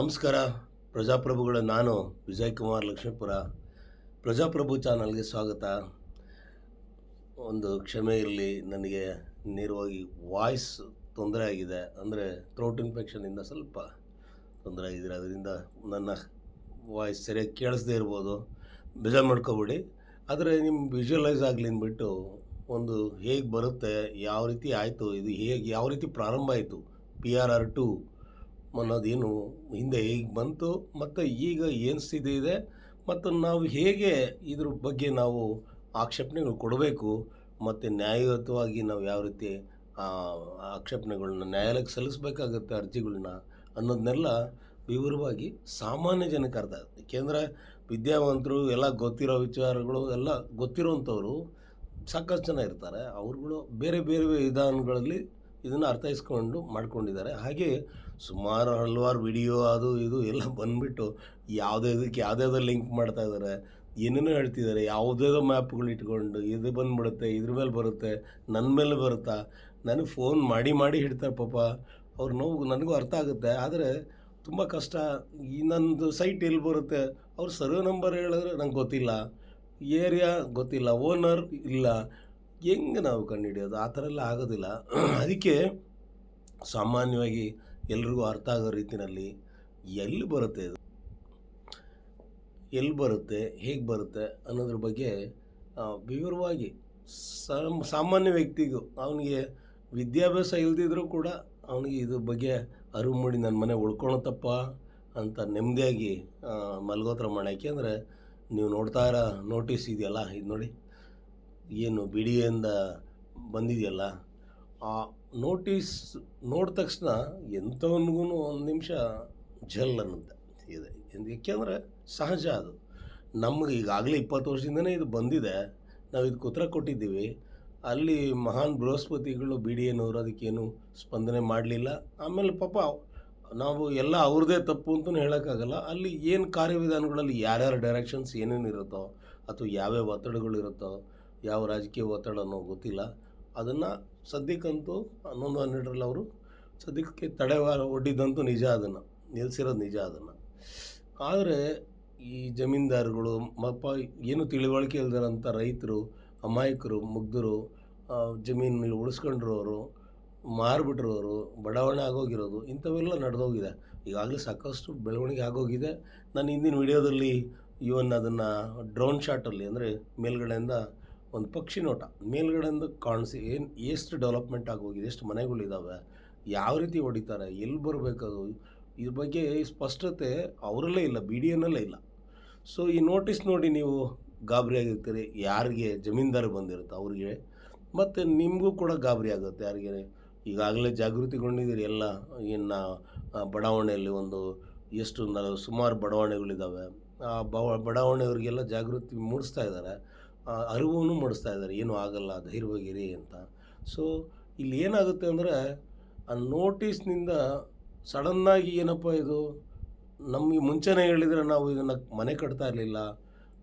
ನಮಸ್ಕಾರ. ಪ್ರಜಾಪ್ರಭುಗಳ, ನಾನು ವಿಜಯ್ ಕುಮಾರ್ ಲಕ್ಷ್ಮೀಪುರ. ಪ್ರಜಾಪ್ರಭು ಚಾನಲ್ಗೆ ಸ್ವಾಗತ. ಒಂದು ಕ್ಷಮೆ ಇರಲಿ, ನನಗೆ ನೇರವಾಗಿ ವಾಯ್ಸ್ ತೊಂದರೆ ಆಗಿದೆ. ಅಂದರೆ ಥ್ರೋಟ್ ಇನ್ಫೆಕ್ಷನಿಂದ ಸ್ವಲ್ಪ ತೊಂದರೆ ಆಗಿದೆ. ಅದರಿಂದ ನನ್ನ ವಾಯ್ಸ್ ಸರಿಯಾಗಿ ಕೇಳಿಸ್ದೇ ಇರ್ಬೋದು. ಬೇಜಾರು ಮಾಡ್ಕೋಬೇಡಿ. ಆದರೆ ನಿಮ್ಮ ವಿಜುವಲೈಸ್ ಆಗಲಿ ಅಂದ್ಬಿಟ್ಟು ಒಂದು ಹೇಗೆ ಬರುತ್ತೆ, ಯಾವ ರೀತಿ ಆಯಿತು, ಇದು ಹೇಗೆ, ಯಾವ ರೀತಿ ಪ್ರಾರಂಭ ಆಯಿತು ಪಿ ಆರ್ ಆರ್ ಟು ಅನ್ನೋದೇನು ಹಿಂದೆ ಹೇಗೆ ಬಂತು, ಮತ್ತು ಈಗ ಏನು ಸ್ಥಿತಿ ಇದೆ, ಮತ್ತು ನಾವು ಹೇಗೆ ಇದ್ರ ಬಗ್ಗೆ ನಾವು ಆಕ್ಷೇಪಣೆಗಳು ಕೊಡಬೇಕು, ಮತ್ತು ನ್ಯಾಯಯುತವಾಗಿ ನಾವು ಯಾವ ರೀತಿ ಆಕ್ಷೇಪಣೆಗಳನ್ನ, ನ್ಯಾಯಾಲಯಕ್ಕೆ ಸಲ್ಲಿಸಬೇಕಾಗುತ್ತೆ ಅರ್ಜಿಗಳನ್ನ ಅನ್ನೋದನ್ನೆಲ್ಲ ವಿವರವಾಗಿ ಸಾಮಾನ್ಯ ಜನಕ್ಕೆ ಅರ್ಥ ಆಗುತ್ತೆ. ಏಕೆಂದರೆ ವಿದ್ಯಾವಂತರು ಎಲ್ಲ ಗೊತ್ತಿರೋ ವಿಚಾರಗಳು ಎಲ್ಲ ಗೊತ್ತಿರೋವಂಥವ್ರು ಸಾಕಷ್ಟು ಜನ ಇರ್ತಾರೆ. ಅವ್ರುಗಳು ಬೇರೆ ಬೇರೆ ವಿಧಾನಗಳಲ್ಲಿ ಇದನ್ನು ಅರ್ಥೈಸ್ಕೊಂಡು ಮಾಡ್ಕೊಂಡಿದ್ದಾರೆ. ಹಾಗೆ ಸುಮಾರು ಹಲವಾರು ವಿಡಿಯೋ ಅದು ಇದು ಎಲ್ಲ ಬಂದುಬಿಟ್ಟು ಯಾವುದ್ಯಾವುದಕ್ಕೆ ಯಾವುದ್ಯಾವ್ದೋ ಲಿಂಕ್ ಮಾಡ್ತಾ ಇದ್ದಾರೆ ಏನೇನೋ ಹೇಳ್ತಿದ್ದಾರೆ ಯಾವುದ್ಯಾವುದೋ ಮ್ಯಾಪ್ಗಳು ಇಟ್ಕೊಂಡು ಇದು ಬಂದುಬಿಡುತ್ತೆ, ಇದ್ರ ಮೇಲೆ ಬರುತ್ತೆ ನನ್ನ ಮೇಲೆ ಬರುತ್ತಾ? ನನಗೆ ಫೋನ್ ಮಾಡಿ ಮಾಡಿ ಹಿಡ್ತಾರೆ ಪಾಪ. ಅವ್ರ ನೋವು ನನಗೂ ಅರ್ಥ ಆಗುತ್ತೆ. ಆದರೆ ತುಂಬ ಕಷ್ಟ. ಈ ನನ್ನದು ಸೈಟ್ ಎಲ್ಲಿ ಬರುತ್ತೆ? ಅವ್ರ ಸರ್ವೆ ನಂಬರ್ ಹೇಳಿದ್ರೆ ನಂಗೆ ಗೊತ್ತಿಲ್ಲ. ಏರಿಯಾ ಗೊತ್ತಿಲ್ಲ. ಓನರ್ ಇಲ್ಲ. ಹೆಂಗೆ ನಾವು ಕಂಡುಹಿಡಿಯೋದು ಆ ಥರ ಎಲ್ಲ ಆಗೋದಿಲ್ಲ. ಅದಕ್ಕೆ ಸಾಮಾನ್ಯವಾಗಿ ಎಲ್ರಿಗೂ ಅರ್ಥ ಆಗೋ ರೀತಿಯಲ್ಲಿ ಎಲ್ಲಿ ಬರುತ್ತೆ ಇದು? ಎಲ್ಲಿ ಬರುತ್ತೆ? ಹೇಗೆ ಬರುತ್ತೆ? ಅನ್ನೋದ್ರ ಬಗ್ಗೆ ವಿವರವಾಗಿ ಸಮ್, ಸಾಮಾನ್ಯ ವ್ಯಕ್ತಿಗೂ, ಅವನಿಗೆ ವಿದ್ಯಾಭ್ಯಾಸ ಇಲ್ದಿದ್ರೂ ಕೂಡ ಅವನಿಗೆ ಇದ್ರ ಬಗ್ಗೆ ಅರಿವು ಮಾಡಿ ನನ್ನ ಮನೆ ಉಳ್ಕೊಳತ್ತಪ್ಪ ಅಂತ ನೆಮ್ಮದಿಯಾಗಿ ಮಲಗೋತ್ರ ಮಲ್ಗೋತ್ರ ಅಂದರೆ ನೀವು ನೋಡ್ತಾ ಇರೋ ನೋಟಿಸ್ ಇದೆಯಲ್ಲ? ಇದು ನೋಡಿ. ಏನು ಬಿಡಿಯಿಂದ ಬಂದಿದೆಯಲ್ಲ? ಆ ನೋಟಿಸ್ ನೋಡಿದ ತಕ್ಷಣ ಎಂಥವನಿಗೂ ಒಂದು ನಿಮಿಷ ಜಲ್ ಅನ್ನುತ್ತೆ. ಇದೆ. ಏಕೆಂದರೆ ಸಹಜ ಅದು. ನಮಗೆ ಈಗಾಗಲೇ ಇಪ್ಪತ್ತು ವರ್ಷದಿಂದನೇ ಇದು ಬಂದಿದೆ. ನಾವು ಇದು ಉತ್ತರ ಕೊಟ್ಟಿದ್ದೀವಿ. ಅಲ್ಲಿ ಮಹಾನ್ ಬೃಹಸ್ಪತಿಗಳು ಬಿ ಡಿ ಎನವರು ಅದಕ್ಕೇನು ಸ್ಪಂದನೆ ಮಾಡಲಿಲ್ಲ. ಆಮೇಲೆ ಪಾಪ ನಾವು ಎಲ್ಲ ಅವ್ರದ್ದೇ ತಪ್ಪು ಅಂತಲೂ ಹೇಳೋಕ್ಕಾಗಲ್ಲ. ಅಲ್ಲಿ ಏನು ಕಾರ್ಯವಿಧಾನಗಳಲ್ಲಿ ಯಾರ್ಯಾರ ಡೈರೆಕ್ಷನ್ಸ್ ಏನೇನು ಇರುತ್ತೋ ಅಥವಾ ಯಾವ್ಯಾವ ಒತ್ತಡಗಳಿರುತ್ತೋ, ಯಾವ ರಾಜಕೀಯ ಒತ್ತಡನೋ ಗೊತ್ತಿಲ್ಲ. ಅದನ್ನು ಸದ್ಯಕ್ಕಂತೂ ಹನ್ನೊಂದು ಹನ್ನೆರಡರಲ್ಲಿ ಅವರು ಸದ್ಯಕ್ಕೆ ತಡೆ ಒಡ್ಡಿದ್ದಂತೂ ನಿಜ ಅದನ್ನು ನಿಲ್ಲಿಸಿರೋದು ನಿಜ ಅದನ್ನು. ಆದರೆ ಈ ಜಮೀನ್ದಾರುಗಳು, ಮಪ್ಪ ಏನು ತಿಳಿವಳಿಕೆ ಇಲ್ದಿರೋಂಥ ರೈತರು, ಅಮಾಯಕರು, ಮುಗ್ಧರು ಜಮೀನು ಉಳಿಸ್ಕೊಂಡಿರೋರು, ಮಾರ್ಬಿಟ್ಟಿರೋರು, ಬಡಾವಣೆ ಆಗೋಗಿರೋದು, ಇಂಥವೆಲ್ಲ ನಡೆದೋಗಿದೆ. ಈಗಾಗಲೇ ಸಾಕಷ್ಟು ಬೆಳವಣಿಗೆ ಆಗೋಗಿದೆ. ನಾನು ಹಿಂದಿನ ವಿಡಿಯೋದಲ್ಲಿ ಇವನ್ ಅದನ್ನು ಡ್ರೋನ್ ಶಾಟಲ್ಲಿ ಅಂದರೆ ಮೇಲ್ಗಡೆಯಿಂದ ಒಂದು ಪಕ್ಷಿ ನೋಟ ಮೇಲ್ಗಡೆಯಿಂದ ಕಾಣಿಸಿ ಏನು ಎಷ್ಟು ಡೆವಲಪ್ಮೆಂಟ್ ಆಗೋಗಿದೆ, ಎಷ್ಟು ಮನೆಗಳಿದ್ದಾವೆ ಯಾವ ರೀತಿ ಹೊಡಿತಾರೆ, ಎಲ್ಲಿ ಬರಬೇಕದು, ಇದ್ರ ಬಗ್ಗೆ ಸ್ಪಷ್ಟತೆ ಅವರಲ್ಲೇ ಇಲ್ಲ ಬಿ ಡಿ ಎನ್ನಲ್ಲೇ ಇಲ್ಲ. ಸೊ ಈ ನೋಟಿಸ್ ನೋಡಿ ನೀವು ಗಾಬರಿ ಆಗಿರ್ತೀರಿ, ಯಾರಿಗೆ ಜಮೀನ್ದಾರ್ ಬಂದಿರುತ್ತೆ ಅವ್ರಿಗೆ, ಮತ್ತು ನಿಮಗೂ ಕೂಡ ಗಾಬರಿ ಆಗುತ್ತೆ ಯಾರಿಗೆ. ಈಗಾಗಲೇ ಜಾಗೃತಿಗೊಂಡಿದ್ದೀರಿ ಎಲ್ಲ, ಇನ್ನು ಬಡಾವಣೆಯಲ್ಲಿ ಒಂದು ಎಷ್ಟು ಸುಮಾರು ಬಡಾವಣೆಗಳಿದ್ದಾವೆ ಆ ಬಡಾವಣೆಯವರಿಗೆಲ್ಲ ಜಾಗೃತಿ ಮೂಡಿಸ್ತಾ ಇದ್ದಾರೆ. ಅರಿವನ್ನು ಮಾಡಿಸ್ತಾ ಇದ್ದಾರೆ. ಏನೂ ಆಗಲ್ಲ, ಧೈರ್ಯವಾಗಿರಿ ಅಂತ. ಸೊ ಇಲ್ಲಿ ಏನಾಗುತ್ತೆ ಅಂದರೆ, ಆ ನೋಟಿಸ್ನಿಂದ ಸಡನ್ನಾಗಿ ಏನಪ್ಪ ಇದು? ನಮಗೆ ಮುಂಚೆನೇ ಹೇಳಿದರೆ ನಾವು ಇದನ್ನು ಮನೆ ಕಟ್ತಾ ಇರಲಿಲ್ಲ.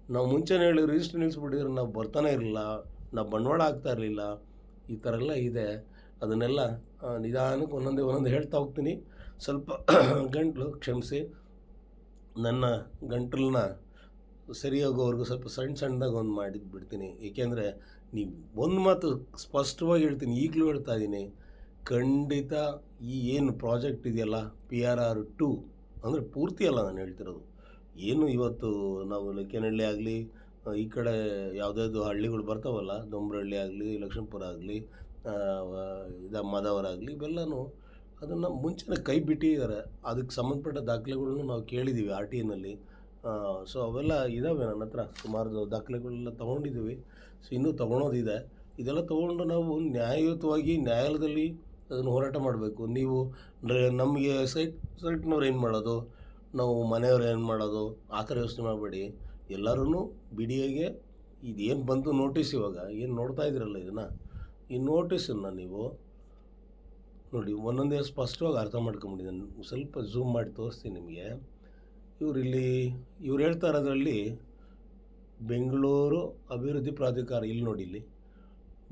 ನಾವು ಮುಂಚೆನೇ ಹೇಳಿ ರಿಜಿಸ್ಟ್ರ್ ನಿಲ್ಲಿಸ್ಬಿಟ್ಟಿದ್ರೆ ನಾವು ಬರ್ತಾನೆ ಇರಲಿಲ್ಲ. ನಾವು ಬಂಡವಾಳ ಆಗ್ತಾ ಇರಲಿಲ್ಲ. ಈ ಥರ ಎಲ್ಲ ಇದೆ. ಅದನ್ನೆಲ್ಲ ನಿಧಾನಕ್ಕೆ ಒಂದೊಂದೇ ಒಂದೊಂದು ಹೇಳ್ತಾ ಹೋಗ್ತೀನಿ. ಸ್ವಲ್ಪ ಗಂಟಲು ಕ್ಷಮಿಸಿ. ನನ್ನ ಗಂಟಲನ್ನ ಸರಿ ಹೋಗೋವರೆಗೂ ಸ್ವಲ್ಪ ಸಣ್ಣ ಸಣ್ಣದಾಗಿ ಒಂದು ಮಾಡಿದ್ದು ಬಿಡ್ತೀನಿ. ಏಕೆಂದರೆ ನೀವು ಒಂದು ಮಾತು ಸ್ಪಷ್ಟವಾಗಿ ಹೇಳ್ತೀನಿ, ಈಗಲೂ ಹೇಳ್ತಾ ಇದ್ದೀನಿ ಖಂಡಿತ ಈ ಏನು ಪ್ರಾಜೆಕ್ಟ್ ಇದೆಯಲ್ಲ ಪಿ ಆರ್ ಆರ್ ಟು ಅಂದರೆ ಪೂರ್ತಿ ಅಲ್ಲ ನಾನು ಹೇಳ್ತಿರೋದು. ಏನು ಇವತ್ತು ನಾವು ಲಕ್ಕೇನಹಳ್ಳಿ ಆಗಲಿ ಈ ಕಡೆ ಯಾವುದ್ಯಾವುದು ಹಳ್ಳಿಗಳು ಬರ್ತಾವಲ್ಲ, ದೊಂಬ್ರಹಳ್ಳಿ ಆಗಲಿ, ಲಕ್ಷ್ಮೀಪುರ ಆಗಲಿ ಇದು ಮಾದವರ ಆಗಲಿ, ಇವೆಲ್ಲನೂ ಅದನ್ನು ಮುಂಚೆನೇ ಕೈ ಬಿಟ್ಟಿದ್ದಾರೆ. ಅದಕ್ಕೆ ಸಂಬಂಧಪಟ್ಟ ದಾಖಲೆಗಳನ್ನು ನಾವು ಕೇಳಿದ್ದೀವಿ ಆರ್ ಟಿ ಎನಲ್ಲಿ ಸೊ ಅವೆಲ್ಲ ಇದ್ದಾವೆ ನನ್ನ ಹತ್ರ. ಸುಮಾರು ದಾಖಲೆಗಳೆಲ್ಲ ತೊಗೊಂಡಿದ್ದೀವಿ. ಸೊ ಇನ್ನೂ ತೊಗೊಳೋದಿದೆ. ಇದೆಲ್ಲ ತೊಗೊಂಡು ನಾವು ನ್ಯಾಯಯುತವಾಗಿ ನ್ಯಾಯಾಲಯದಲ್ಲಿ ಅದನ್ನು ಹೋರಾಟ ಮಾಡಬೇಕು. ನೀವು ನಮಗೆ ಸೈಟ್, ಸೈಟ್ನವ್ರು ಏನು ಮಾಡೋದು? ನಾವು ಮನೆಯವ್ರು ಏನು ಮಾಡೋದು? ಆ ಥರ ಯೋಚನೆ ಮಾಡಬೇಡಿ. ಎಲ್ಲರೂ ಬಿ ಡಿ ಎಗೆ ಇದೇನು ಬಂತು ನೋಟಿಸ್ ಇವಾಗ? ಏನು ನೋಡ್ತಾ ಇದ್ದೀರಲ್ಲ ಇದನ್ನು? ಈ ನೋಟಿಸನ್ನು ನೀವು ನೋಡಿ, ಒಂದೊಂದೇ ಸ್ಪಷ್ಟವಾಗಿ ಅರ್ಥ ಮಾಡ್ಕೊಂಬಿಟ್ಟಿದ್ದೀನಿ ಸ್ವಲ್ಪ ಝೂಮ್ ಮಾಡಿ ತೋರಿಸ್ತೀನಿ ನಿಮಗೆ. ಇವ್ರು ಇಲ್ಲಿ ಇವ್ರು ಹೇಳ್ತಾ ಇರೋದ್ರಲ್ಲಿ ಬೆಂಗಳೂರು ಅಭಿವೃದ್ಧಿ ಪ್ರಾಧಿಕಾರ, ಇಲ್ಲಿ ನೋಡಿ ಇಲ್ಲಿ,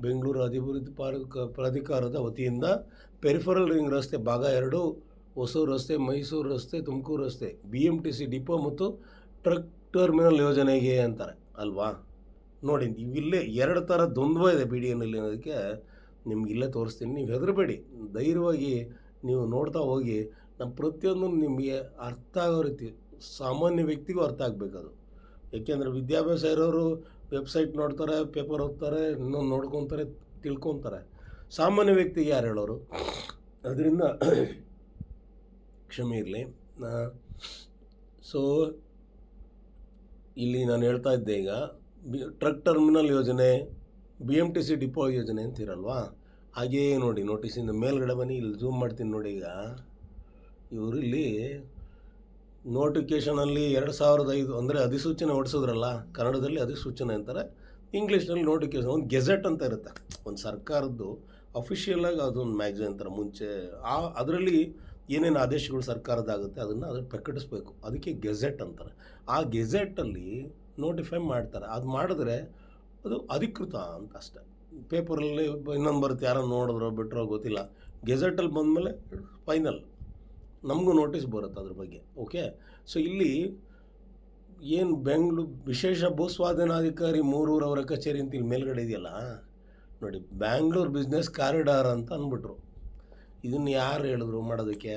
ಬೆಂಗಳೂರು ಅಭಿವೃದ್ಧಿ ಪಾರ ಪ್ರಾಧಿಕಾರದ ವತಿಯಿಂದ ಪೆರಿಫರಲ್ ರಿಂಗ್ ರಸ್ತೆ, ಭಾಗ ಎರಡು, ಹೊಸೂರು ರಸ್ತೆ, ಮೈಸೂರು ರಸ್ತೆ, ತುಮಕೂರು ರಸ್ತೆ B M T C depot ಮತ್ತು ಟ್ರಕ್ ಟರ್ಮಿನಲ್ ಯೋಜನೆಗೆ ಅಂತಾರೆ, ಅಲ್ವಾ? ನೋಡಿ, ಇವಿಲ್ಲೇ ಎರಡು ಥರ ದ್ವಂದ್ವ ಇದೆ ಬಿ ಡಿ ಎನ್ನಲ್ಲಿ ಅನ್ನೋದಕ್ಕೆ ನಿಮ್ಗೆ ಇಲ್ಲೇ ತೋರಿಸ್ತೀನಿ. ನೀವು ಹೆದರಬೇಡಿ, ಧೈರ್ಯವಾಗಿ ನೀವು ನೋಡ್ತಾ ಹೋಗಿ ನಮ್ಮ ಪ್ರತಿಯೊಂದು ನಿಮಗೆ ಅರ್ಥ ಆಗೋ ರೀತಿ ಸಾಮಾನ್ಯ ವ್ಯಕ್ತಿಗೂ ಅರ್ಥ ಆಗಬೇಕದು. ಏಕೆಂದರೆ ವಿದ್ಯಾಭ್ಯಾಸ ಇರೋರು ವೆಬ್ಸೈಟ್ ನೋಡ್ತಾರೆ, ಪೇಪರ್ ಓದ್ತಾರೆ ಇನ್ನೊಂದು ನೋಡ್ಕೊತಾರೆ, ತಿಳ್ಕೊತಾರೆ. ಸಾಮಾನ್ಯ ವ್ಯಕ್ತಿಗೆ ಯಾರು ಹೇಳೋರು? ಅದರಿಂದ ಕ್ಷಮೆ ಇರಲಿ. ಸೊ ಇಲ್ಲಿ ನಾನು ಹೇಳ್ತಾ ಇದ್ದೆ ಈಗ, ಬಿ, ಟ್ರಕ್ ಟರ್ಮಿನಲ್ ಯೋಜನೆ B M T C depot ಯೋಜನೆ ಅಂತಿರಲ್ವಾ ಹಾಗೇ ನೋಡಿ, ನೋಟಿಸಿಂದ ಮೇಲ್ಗಡೆ ಬನ್ನಿ, ಇಲ್ಲಿ ಝೂಮ್ ಮಾಡ್ತೀನಿ ನೋಡಿ ಈಗ. ಇವರು ಇಲ್ಲಿ ನೋಟಿಫಿಕೇಷನಲ್ಲಿ ಎರಡು ಸಾವಿರದ ಐದು ಅಂದರೆ ಅಧಿಸೂಚನೆ ಹೊಡಿಸಿದ್ರಲ್ಲ, ಕನ್ನಡದಲ್ಲಿ ಅಧಿಸೂಚನೆ ಅಂತಾರೆ, ಇಂಗ್ಲೀಷ್ನಲ್ಲಿ ನೋಟಿಫಿಕೇಷನ್, ಒಂದು ಗೆಜೆಟ್ ಅಂತ ಇರುತ್ತೆ. ಒಂದು ಸರ್ಕಾರದ್ದು ಅಫಿಷಿಯಲಾಗಿ ಅದೊಂದು ಮ್ಯಾಗ್ಝಿನ್ ಅಂತಾರೆ ಮುಂಚೆ. ಆ, ಅದರಲ್ಲಿ ಏನೇನು ಆದೇಶಗಳು ಸರ್ಕಾರದಾಗುತ್ತೆ ಅದನ್ನು ಅದನ್ನು ಪ್ರಕಟಿಸಬೇಕು. ಅದಕ್ಕೆ ಗೆಜೆಟ್ ಅಂತಾರೆ. ಆ ಗೆಜೆಟಲ್ಲಿ ನೋಟಿಫೈ ಮಾಡ್ತಾರೆ. ಅದು ಮಾಡಿದ್ರೆ ಅದು ಅಧಿಕೃತ ಅಂತ ಅಷ್ಟೆ. ಪೇಪರಲ್ಲಿ ಇನ್ನೊಂದು ಬರುತ್ತೆ ಯಾರೋ ನೋಡಿದ್ರೋ ಬಿಟ್ಟರೋ ಗೊತ್ತಿಲ್ಲ. ಗೆಜೆಟಲ್ಲಿ ಬಂದಮೇಲೆ ಫೈನಲ್ ನಮಗೂ ನೋಟಿಸ್ ಬರುತ್ತೆ ಅದ್ರ ಬಗ್ಗೆ ಓಕೆ ಸೊ ಇಲ್ಲಿ ಏನು ಬೆಂಗಳೂರು, ವಿಶೇಷ ಭೂಸ್ವಾಧೀನಾಧಿಕಾರಿ ಮೂರೂರವರ ಕಚೇರಿ ಅಂತ ಇಲ್ಲಿ ಮೇಲ್ಗಡೆ ಇದೆಯಲ್ಲ? ನೋಡಿ ಬ್ಯಾಂಗ್ಳೂರು ಬಿಸ್ನೆಸ್ ಕಾರಿಡಾರ್ ಅಂತ ಅಂದ್ಬಿಟ್ರು. ಇದನ್ನು ಯಾರು ಹೇಳಿದ್ರು ಮಾಡೋದಕ್ಕೆ?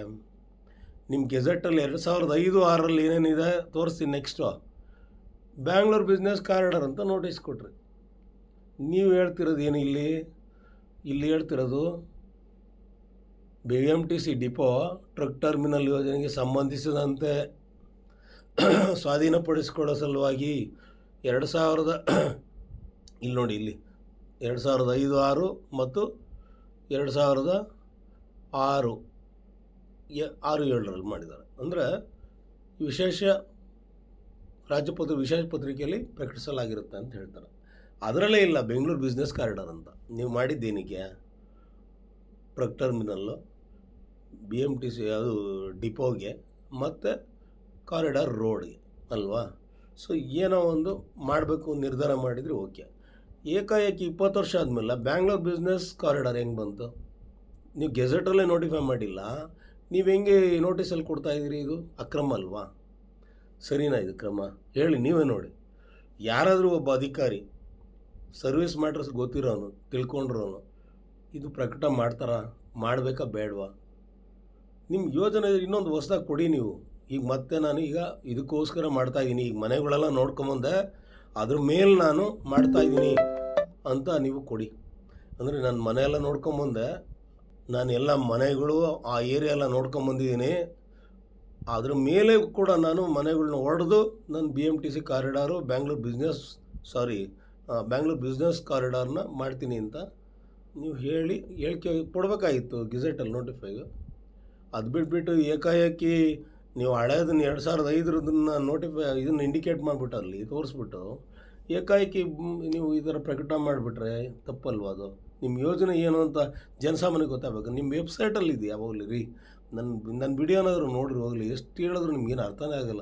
ನಿಮ್ಮ ಗೆಜೆಟಲ್ಲಿ ಎರಡು ಸಾವಿರದ ಐದು ಆರಲ್ಲಿ ಏನೇನಿದೆ ತೋರಿಸ್ತೀನಿ ನೆಕ್ಸ್ಟು ಬ್ಯಾಂಗ್ಳೂರು ಬಿಸ್ನೆಸ್ ಕಾರಿಡಾರ್ ಅಂತ ನೋಟಿಸ್ ಕೊಟ್ರಿ. ನೀವು ಹೇಳ್ತಿರೋದು ಏನು ಇಲ್ಲಿ? ಇಲ್ಲಿ ಹೇಳ್ತಿರೋದು B M T C depot truck terminal ಯೋಜನೆಗೆ ಸಂಬಂಧಿಸಿದಂತೆ ಸ್ವಾಧೀನಪಡಿಸಿಕೊಳ್ಳೋ ಸಲುವಾಗಿ ಎರಡು ಸಾವಿರದ ಇಲ್ಲಿ ನೋಡಿ ಇಲ್ಲಿ ಎರಡು ಸಾವಿರದ ಐದು, ಆರು ಮತ್ತು ಎರಡು ಸಾವಿರದ ಆರು ಆರು, ಏಳರಲ್ಲಿ ಮಾಡಿದ್ದಾರೆ. ಅಂದರೆ ವಿಶೇಷ ರಾಜ್ಯಪತ್ರ ವಿಶೇಷ ಪತ್ರಿಕೆಯಲ್ಲಿ ಪ್ರಕಟಿಸಲಾಗಿರುತ್ತೆ ಅಂತ ಹೇಳ್ತಾರೆ. ಅದರಲ್ಲೇ ಇಲ್ಲ, ಬೆಂಗಳೂರು ಬಿಸ್ನೆಸ್ ಕಾರಿಡಾರ್ ಅಂತ. ನೀವು ಮಾಡಿದ್ದೇನಿಗೆ truck terminal? B M T C ಅದು ಡಿಪೋಗೆ ಮತ್ತು ಕಾರಿಡಾರ್ ರೋಡ್ಗೆ ಅಲ್ವಾ? ಸೊ ಏನೋ ಒಂದು ಮಾಡಬೇಕು, ನಿರ್ಧಾರ ಮಾಡಿದರೆ ಓಕೆ. ಏಕಾಏಕಿ ಇಪ್ಪತ್ತು ವರ್ಷ ಆದಮೇಲೆ ಬ್ಯಾಂಗ್ಳೂರ್ ಬಿಸ್ನೆಸ್ ಕಾರಿಡಾರ್ ಹೆಂಗೆ ಬಂತು? ನೀವು ಗೆಜೆಟಲ್ಲೇ ನೋಟಿಫೈ ಮಾಡಿಲ್ಲ? ನೀವು ಹೆಂಗೆ ನೋಟಿಸಲ್ಲಿ ಕೊಡ್ತಾ ಇದ್ದೀರಿ ಇದು? ಅಕ್ರಮ ಅಲ್ವಾ? ಸರಿನಾ ಇದು ಕ್ರಮ? ಹೇಳಿ, ನೀವೇ ನೋಡಿ. ಯಾರಾದರೂ ಒಬ್ಬ ಅಧಿಕಾರಿ ಸರ್ವಿಸ್ ಮ್ಯಾಟ್ರಸ್ ಗೊತ್ತಿರೋನು, ತಿಳ್ಕೊಂಡಿರೋನು, ಇದು ಪ್ರಕಟ ಮಾಡ್ತಾರಾ? ಮಾಡಬೇಕಾ ಬೇಡವಾ? ನಿಮ್ಮ ಯೋಜನೆ ಇನ್ನೊಂದು ಹೊಸ್ದಾಗಿ ಕೊಡಿ ನೀವು. ಈಗ ಮತ್ತೆ ನಾನು ಈಗ ಇದಕ್ಕೋಸ್ಕರ ಮಾಡ್ತಾ ಇದ್ದೀನಿ ಈಗ ಮನೆಗಳೆಲ್ಲ ನೋಡ್ಕೊಂಬಂದೆ ಅದ್ರ ಮೇಲೆ ನಾನು ಮಾಡ್ತಾ ಇದ್ದೀನಿ ಅಂತ ನೀವು ಕೊಡಿ. ಅಂದರೆ ನಾನು ಮನೆಯೆಲ್ಲ ನೋಡ್ಕೊಂಬಂದೆ ನಾನು ಎಲ್ಲ ಮನೆಗಳು ಆ ಏರಿಯಾ ಎಲ್ಲ ನೋಡ್ಕೊಂಬಂದಿದ್ದೀನಿ. ಅದ್ರ ಮೇಲೆ ಕೂಡ ನಾನು ಮನೆಗಳನ್ನ ಹೊಡೆದು ನಾನು B M T C corridor Bangalore business sorry Bangalore business ಕಾರಿಡಾರ್ನ ಮಾಡ್ತೀನಿ ಅಂತ ನೀವು ಹೇಳಿ, ಹೇಳಿಕೆ ಕೊಡಬೇಕಾಗಿತ್ತು ಗೆಜೆಟಲ್ಲಿ ನೋಟಿಫೈಗೆ ಅದು ಬಿಟ್ಬಿಟ್ಟು ಏಕಾಏಕಿ ನೀವು ಹಳೇದನ್ನ ಎರಡು ಸಾವಿರದ ಐದರದನ್ನ ನೋಟಿಫೈ ಇದನ್ನು ಇಂಡಿಕೇಟ್ ಮಾಡಿಬಿಟ್ಟು ಅಲ್ಲಿ ತೋರಿಸ್ಬಿಟ್ಟು ಏಕಾಏಕಿ ನೀವು ಈ ಥರ ಪ್ರಕಟ ಮಾಡಿಬಿಟ್ರೆ ತಪ್ಪಲ್ವ ಅದು? ನಿಮ್ಮ ಯೋಜನೆ ಏನು ಅಂತ ಜನಸಾಮಾನ್ಯಕ್ಕೆ ಗೊತ್ತಾಗಬೇಕು. ನಿಮ್ಮ ವೆಬ್ಸೈಟಲ್ಲಿ ಇದೆಯಾ ಯಾವಾಗಲೂ ರೀ ನನ್ನ ನನ್ನ ವಿಡಿಯೋನಾದರೂ ನೋಡಿರಿ ಹೋಗಲಿ ಎಷ್ಟು ಹೇಳಿದ್ರು ನಿಮ್ಗೇನು ಅರ್ಥನೇ ಆಗಲ್ಲ.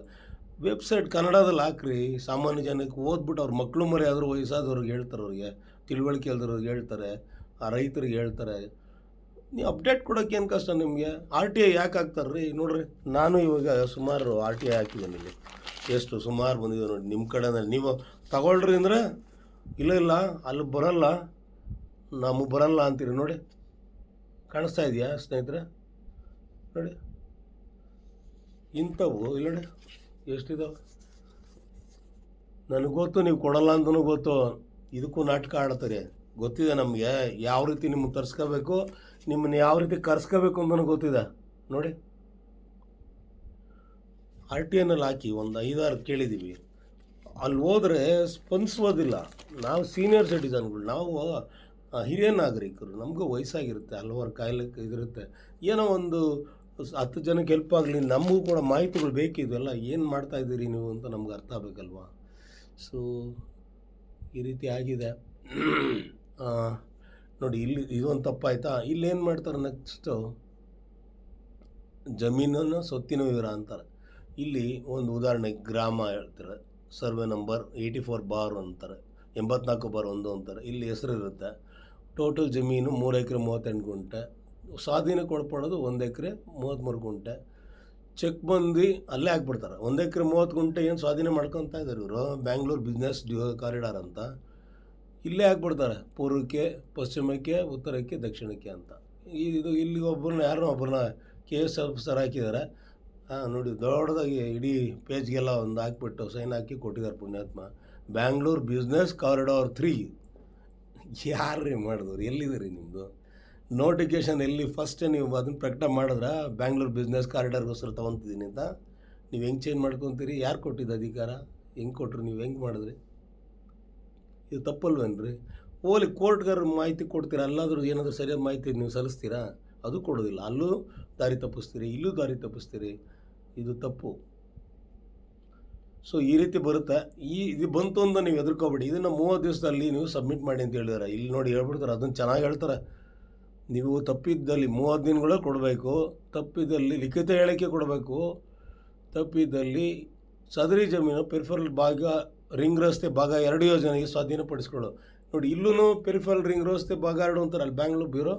ವೆಬ್ಸೈಟ್ ಕನ್ನಡದಲ್ಲಿ ಹಾಕ್ರಿ, ಸಾಮಾನ್ಯ ಜನಕ್ಕೆ ಓದ್ಬಿಟ್ಟು ಅವ್ರ ಮಕ್ಕಳು ಮರಿ ಆದರೂ ವಯಸ್ಸಾದವ್ರಿಗೆ ಹೇಳ್ತಾರೆ ಅವ್ರಿಗೆ, ತಿಳುವಳಿಕೆ ಇಲ್ದವ್ರಿಗೆ ಹೇಳ್ತಾರೆ, ಆ ರೈತರಿಗೆ ಹೇಳ್ತಾರೆ. ನೀವು ಅಪ್ಡೇಟ್ ಕೊಡೋಕೆ ಏನು ಕಷ್ಟ ನಿಮಗೆ? ಆರ್ ಟಿ ಐ ಯಾಕೆ ಹಾಕ್ತಾರ್ರಿ? ನೋಡ್ರಿ, ನಾನು ಇವಾಗ ಸುಮಾರು ಆರ್ ಟಿ ಐ ಹಾಕಿದ್ದೀನಿ ಇಲ್ಲಿ. ಎಷ್ಟು ಸುಮಾರು ಬಂದಿದೆ ನೋಡಿ ನಿಮ್ಮ ಕಡೆನೇ ನೀವು ತಗೊಳ್ರಿ ಅಂದರೆ, ಇಲ್ಲ ಇಲ್ಲ, ಅಲ್ಲಿ ಬರಲ್ಲ. ನಮಗೆ ಬರಲ್ಲ ಅಂತೀರಿ, ನೋಡಿ. ಕಾಣಿಸ್ತಾ ಇದೆಯಾ ಸ್ನೇಹಿತರೆ? ನೋಡಿ. ಇಂಥವು, ಇಲ್ಲ ನೋಡಿ, ಎಷ್ಟಿದಾವೆ? ನನಗೆ ಗೊತ್ತು, ನೀವು ಕೊಡಲ್ಲ ಅಂತಲೂ ಗೊತ್ತು. ಇದಕ್ಕೂ ನಾಟಕ ಆಡ್ತಾರೆ. ಗೊತ್ತಿದೆ ನಮಗೆ. ಯಾವ ರೀತಿ ನಿಮ್ಮ ತರ್ಸ್ಕೋಬೇಕು, ನಿಮ್ಮನ್ನು ಯಾವ ರೀತಿ ಕರ್ಸ್ಕೋಬೇಕು ಅಂತ ಗೊತ್ತಿದೆ. ನೋಡಿ. ಆರ್ ಟಿ ಎನ್ನಲ್ಲಿ ಹಾಕಿ ಒಂದು ಐದಾರು ಕೇಳಿದ್ದೀವಿ. ಅಲ್ಲಿ ಹೋದರೆ ಸ್ಪಂದಿಸೋದಿಲ್ಲ ನಾವು ಸೀನಿಯರ್ ಸಿಟಿಸನ್ಗಳು ನಾವು ಹಿರಿಯ ನಾಗರಿಕರು, ನಮಗೂ ವಯಸ್ಸಾಗಿರುತ್ತೆ, ಹಲವಾರು ಕಾಯಿಲೆ ಇದಿರುತ್ತೆ. ಏನೋ ಒಂದು ಹತ್ತು ಜನಕ್ಕೆ ಹೆಲ್ಪ್ ಆಗಲಿ, ನಮಗೂ ಕೂಡ ಮಾಹಿತಿಗಳು ಬೇಕಿದೆಲ್ಲ ಏನು ಮಾಡ್ತಾ ಇದ್ದೀರಿ ನೀವು ಅಂತ ನಮ್ಗೆ ಅರ್ಥ ಆಗಬೇಕಲ್ವಾ? ಸೊ ಈ ರೀತಿ ಆಗಿದೆ. ನೋಡಿ, ಇಲ್ಲಿ ಇದೊಂದು ತಪ್ಪಾಯ್ತಾ? ಏನು ಮಾಡ್ತಾರೆ ನೆಕ್ಸ್ಟು ಜಮೀನನ್ನು ಸೊತ್ತಿನ ವಿವರ ಅಂತಾರೆ. ಇಲ್ಲಿ ಒಂದು ಉದಾಹರಣೆ, ಗ್ರಾಮ ಹೇಳ್ತಾರೆ. Survey number eighty four bar ಅಂತಾರೆ. ಎಂಬತ್ನಾಲ್ಕು ಬಾರ್ ಒಂದು ಅಂತಾರೆ. ಇಲ್ಲಿ ಹೆಸರು ಇರುತ್ತೆ. ಟೋಟಲ್ ಜಮೀನು ಮೂರು ಎಕರೆ ಮೂವತ್ತೆಂಟು ಗುಂಟೆ. ಸ್ವಾಧೀನಕ್ಕೆ ಒಳಪಡೋದು ಒಂದು ಎಕರೆ ಮೂವತ್ತ್ಮೂರು ಗುಂಟೆ. ಚೆಕ್ ಬಂದು ಅಲ್ಲೇ ಹಾಕ್ಬಿಡ್ತಾರೆ. ಒಂದು ಎಕರೆ ಮೂವತ್ತು ಗುಂಟೆ ಏನು ಸ್ವಾಧೀನ ಮಾಡ್ಕೊತಾ ಇದ್ದಾರೆ ಇವರು? ಬ್ಯಾಂಗ್ಳೂರು ಬಿಸ್ನೆಸ್ ಡ್ಯೂ ಕಾರಿಡಾರ್ ಅಂತ. ಇಲ್ಲೇ ಹಾಕ್ಬಿಡ್ತಾರೆ ಪೂರ್ವಕ್ಕೆ, ಪಶ್ಚಿಮಕ್ಕೆ, ಉತ್ತರಕ್ಕೆ, ದಕ್ಷಿಣಕ್ಕೆ ಅಂತ. ಇದು ಇಲ್ಲಿ ಒಬ್ಬರನ್ನ ಯಾರನ್ನೋ ಒಬ್ಬರನ್ನ ಕೆ ಎಸ್ ಆಫೀಸರ್ ಹಾಕಿದ್ದಾರೆ. ಹಾಂ, ನೋಡಿ, ದೊಡ್ಡದಾಗಿ ಇಡೀ ಪೇಜ್ಗೆಲ್ಲ ಒಂದು ಹಾಕ್ಬಿಟ್ಟು ಸೈನ್ ಹಾಕಿ ಕೊಟ್ಟಿದ್ದಾರೆ ಪುಣ್ಯಾತ್ಮ. Bangalore business corridor three. ಯಾರ್ರೀ ಮಾಡಿದವ್ರು? ಎಲ್ಲಿದ್ದೀರಿ ನಿಮ್ಮದು ನೋಟಿಫಿಕೇಶನ್ ಎಲ್ಲಿ ಫಸ್ಟ್ ನೀವು ಅದನ್ನು ಪ್ರಕಟ ಮಾಡಿದ್ರೆ ಬ್ಯಾಂಗ್ಳೂರು ಬಿಸ್ನೆಸ್ ಕಾರಿಡಾರ್ಗೋಸ್ಕರ ತೊಗೊತಿದ್ದೀನಿ ಅಂತ. ನೀವು ಹೆಂಗೆ ಚೇಂಜ್ ಮಾಡ್ಕೊತೀರಿ? ಯಾರು ಕೊಟ್ಟಿದ್ದು ಅಧಿಕಾರ? ಹೆಂಗೆ ಕೊಟ್ರು? ನೀವು ಹೆಂಗೆ ಮಾಡಿದ್ರಿ? ಇದು ತಪ್ಪಲ್ವೇನ್ರಿ? ಓಲಿ ಕೋರ್ಟ್ಗಾರ ಮಾಹಿತಿ ಕೊಡ್ತೀರಾ? ಅಲ್ಲಾದರೂ ಏನಾದರೂ ಸರಿಯಾದ ಮಾಹಿತಿ ನೀವು ಸಲ್ಲಿಸ್ತೀರಾ? ಅದು ಕೊಡೋದಿಲ್ಲ. ಅಲ್ಲೂ ದಾರಿ ತಪ್ಪಿಸ್ತೀರಿ, ಇಲ್ಲೂ ದಾರಿ ತಪ್ಪಿಸ್ತೀರಿ. ಇದು ತಪ್ಪು. ಸೊ ಈ ರೀತಿ ಬರುತ್ತೆ. ಈ ಇದು ಬಂತು ಅಂತ ನೀವು ಎದುರ್ಕೋಬೇಡಿ. ಇದನ್ನು ಮೂವತ್ತು ದಿವಸದಲ್ಲಿ ನೀವು ಸಬ್ಮಿಟ್ ಮಾಡಿ ಅಂತ ಹೇಳಿದಾರೆ. ಇಲ್ಲಿ ನೋಡಿ ಹೇಳ್ಬಿಡ್ತಾರೆ, ಅದನ್ನು ಚೆನ್ನಾಗಿ ಹೇಳ್ತಾರೆ. ನೀವು ತಪ್ಪಿದ್ದಲ್ಲಿ ಮೂವತ್ತು ದಿನಗಳೇ ಕೊಡಬೇಕು. ತಪ್ಪಿದ್ದಲ್ಲಿ ಲಿಖಿತ ಹೇಳಿಕೆ ಕೊಡಬೇಕು. ತಪ್ಪಿದ್ದಲ್ಲಿ ಸದರಿ ಜಮೀನು ಪೆರಿಫರಲ್ ಭಾಗ ರಿಂಗ್ ರಸ್ತೆ ಭಾಗ ಎರಡು ಯೋಜನೆಗೆ ಸ್ವಾಧೀನಪಡಿಸ್ಕೊಳ್ಳೋ ನೋಡಿ ಇಲ್ಲೂ ಪೆರಿಫಲ್ ರಿಂಗ್ ರಸ್ತೆ ಭಾಗ ಎರಡು ಅಂತಾರೆ, ಅಲ್ಲಿ ಬ್ಯಾಂಗ್ಳೂರ್ ಬ್ಯೂರೋ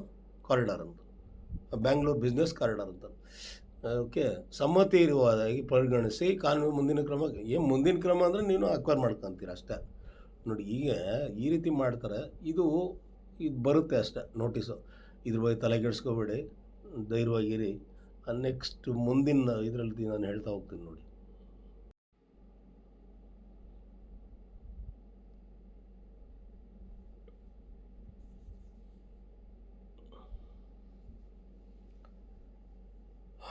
ಕಾರಿಡಾರ್ ಅಂತ. ಬ್ಯಾಂಗ್ಳೂರ್ ಬಿಸ್ನೆಸ್ ಕಾರಿಡಾರ್ ಅಂತ. ಓಕೆ ಸಮ್ಮತಿ ಇರುವುದಾಗಿ ಪರಿಗಣಿಸಿ ಕಾನೂನು ಮುಂದಿನ ಕ್ರಮ, ಏನು ಮುಂದಿನ ಕ್ರಮ ಅಂದರೆ ನೀನು ಅಕ್ವೈರ್ ಮಾಡ್ಕೊತೀರ ಅಷ್ಟೇ. ನೋಡಿ, ಈಗ ಈ ರೀತಿ ಮಾಡ್ತಾರೆ, ಇದು ಇದು ಬರುತ್ತೆ ಅಷ್ಟೇ ನೋಟಿಸು ಇದ್ರ ಬಗ್ಗೆ ತಲೆ ಕೆಡಿಸ್ಕೋಬೇಡಿ, ಧೈರ್ಯವಾಗಿರಿ. ನೆಕ್ಸ್ಟ್ ಮುಂದಿನ ಇದರಲ್ಲಿ ನಾನು ಹೇಳ್ತಾ ಹೋಗ್ತೀನಿ ನೋಡಿ.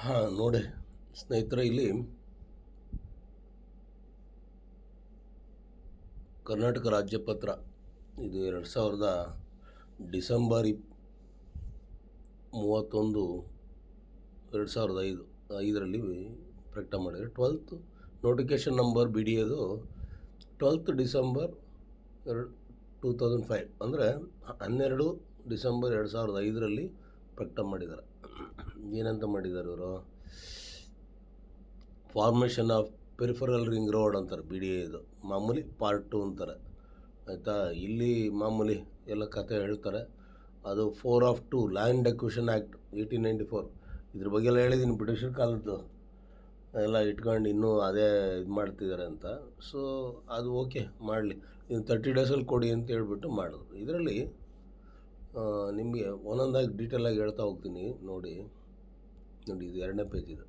ಹಾಂ, ನೋಡಿ. ಸ್ನೇಹಿತರೆ, ಇಲ್ಲಿ ಕರ್ನಾಟಕ ರಾಜ್ಯಪತ್ರ ಇದು ಎರಡು ಸಾವಿರದ ಡಿಸೆಂಬರ್ ಇಪ್, ಮೂವತ್ತೊಂದು, ಎರಡು ಸಾವಿರದ ಐದು, ಐದರಲ್ಲಿ ಪ್ರಕಟ ಮಾಡಿದರೆ twelfth notification number B D ಎದು ಟ್ವೆಲ್ತ್ ಡಿಸೆಂಬರ್ ಎರಡು, ಟೂ ತೌಸಂಡ್ ಫೈವ್. ಅಂದರೆ ಹನ್ನೆರಡು ಡಿಸೆಂಬರ್ ಎರಡು ಸಾವಿರದ ಐದರಲ್ಲಿ ಪ್ರಕಟ ಮಾಡಿದ್ದಾರೆ. ಏನಂತ ಮಾಡಿದ್ದಾರೆ ಇವರು? Formation of peripheral ring road ಅಂತಾರೆ ಬಿ ಡಿ ಇದು. ಮಾಮೂಲಿ ಪಾರ್ಟ್ ಟು ಅಂತಾರೆ. ಆಯಿತಾ? ಇಲ್ಲಿ ಮಾಮೂಲಿ ಎಲ್ಲ ಕತೆ ಹೇಳ್ತಾರೆ. ಅದು four of two land acquisition act eighteen ninety four ಇದ್ರ ಬಗ್ಗೆ ಎಲ್ಲ ಹೇಳಿದ್ದೀನಿ ಬ್ರಿಟಿಷರ್ ಕಾಲದ್ದು. ಎಲ್ಲ ಇಟ್ಕೊಂಡು ಇನ್ನೂ ಅದೇ ಇದು ಮಾಡ್ತಿದ್ದಾರೆ ಅಂತ. ಸೊ ಅದು ಓಕೆ ಮಾಡಲಿ. ಇನ್ನು ತರ್ಟಿ ಡೇಸಲ್ಲಿ ಕೊಡಿ ಅಂತ ಹೇಳ್ಬಿಟ್ಟು ಮಾಡಿದ್ರು. ಇದರಲ್ಲಿ ನಿಮಗೆ ಒಂದೊಂದಾಗಿ ಡೀಟೇಲಾಗಿ ಹೇಳ್ತಾ ಹೋಗ್ತೀನಿ, ನೋಡಿ. ನೋಡಿ, ಇದು ಎರಡನೇ ಪೇಜ್ ಇದು.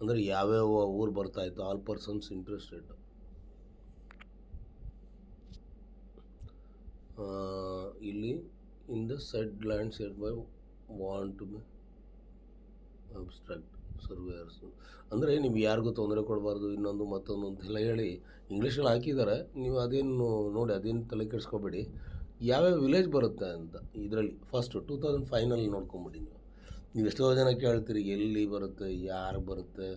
ಅಂದರೆ ಯಾವ್ಯಾವ ಊರು ಬರ್ತಾ ಇತ್ತು ಆಲ್ ಪರ್ಸನ್ಸ್ ಇಂಟ್ರೆಸ್ಟೆಡ್ ಇಲ್ಲಿ in the said land said by want to be abstract surveyors ಅಂದರೆ ನೀವು ಯಾರಿಗೂ ತೊಂದರೆ ಕೊಡಬಾರ್ದು, ಇನ್ನೊಂದು ಮತ್ತೊಂದು ಅಂತೆಲ್ಲ ಹೇಳಿ ಇಂಗ್ಲೀಷಲ್ಲಿ ಹಾಕಿದ್ದಾರೆ. ನೀವು ಅದೇನು ನೋಡಿ, ಅದೇನು ತಲೆ ಕೆಡಿಸ್ಕೋಬೇಡಿ. ಯಾವ್ಯಾವ ವಿಲೇಜ್ ಬರುತ್ತೆ ಅಂತ ಇದರಲ್ಲಿ ಫಸ್ಟು ಟೂ ತೌಸಂಡ್ ಫೈನಲ್ಲಿ ನೋಡ್ಕೊಂಬಿಡಿ ನೀವು. ನೀವು ಎಷ್ಟೋ ಜನ ಕೇಳ್ತೀರಿ, ಎಲ್ಲಿ ಬರುತ್ತೆ, ಯಾರು ಬರುತ್ತೆ,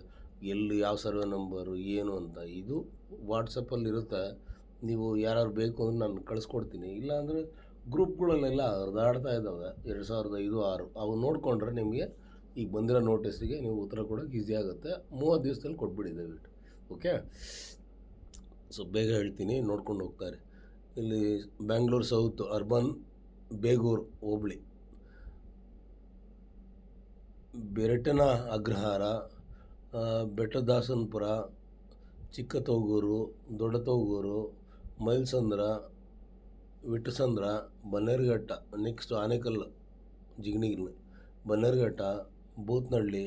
ಎಲ್ಲಿ ಯಾವ ಸರ್ವೆ ನಂಬರು ಏನು ಅಂತ. ಇದು ವಾಟ್ಸಪ್ಪಲ್ಲಿ ಇರುತ್ತೆ. ನೀವು ಯಾರು ಬೇಕು ಅಂದ್ರೆ ನಾನು ಕಳಿಸ್ಕೊಡ್ತೀನಿ. ಇಲ್ಲಾಂದರೆ ಗ್ರೂಪ್ಗಳಲ್ಲೆಲ್ಲ ಹರಿದಾಡ್ತಾ ಇದ್ದಾವೆ. ಎರಡು ಸಾವಿರದ ಐದು, ಆರು. ಅವು ನೋಡಿಕೊಂಡ್ರೆ ನಿಮಗೆ ಈಗ ಬಂದಿರೋ ನೋಟಿಸ್ಗೆ ನೀವು ಉತ್ತರ ಕೊಡೋಕೆ ಈಸಿ ಆಗುತ್ತೆ. ಮೂವತ್ತು ದಿವಸದಲ್ಲಿ ಕೊಟ್ಬಿಡಿ ದಯವಿಟ್ಟು. ಓಕೆ ಸೊ ಬೇಗ ಹೇಳ್ತೀನಿ, ನೋಡ್ಕೊಂಡು ಹೋಗ್ತಾರೆ. ಇಲ್ಲಿ Bengaluru South Urban Begur hobli Beratana Agrahara Bettadasanpura Chikkathoguru Doddathoguru Mylasandra Vittasandra Bannerghatta next Anekal Jiganigiri Bannerghatta Bhoothanahalli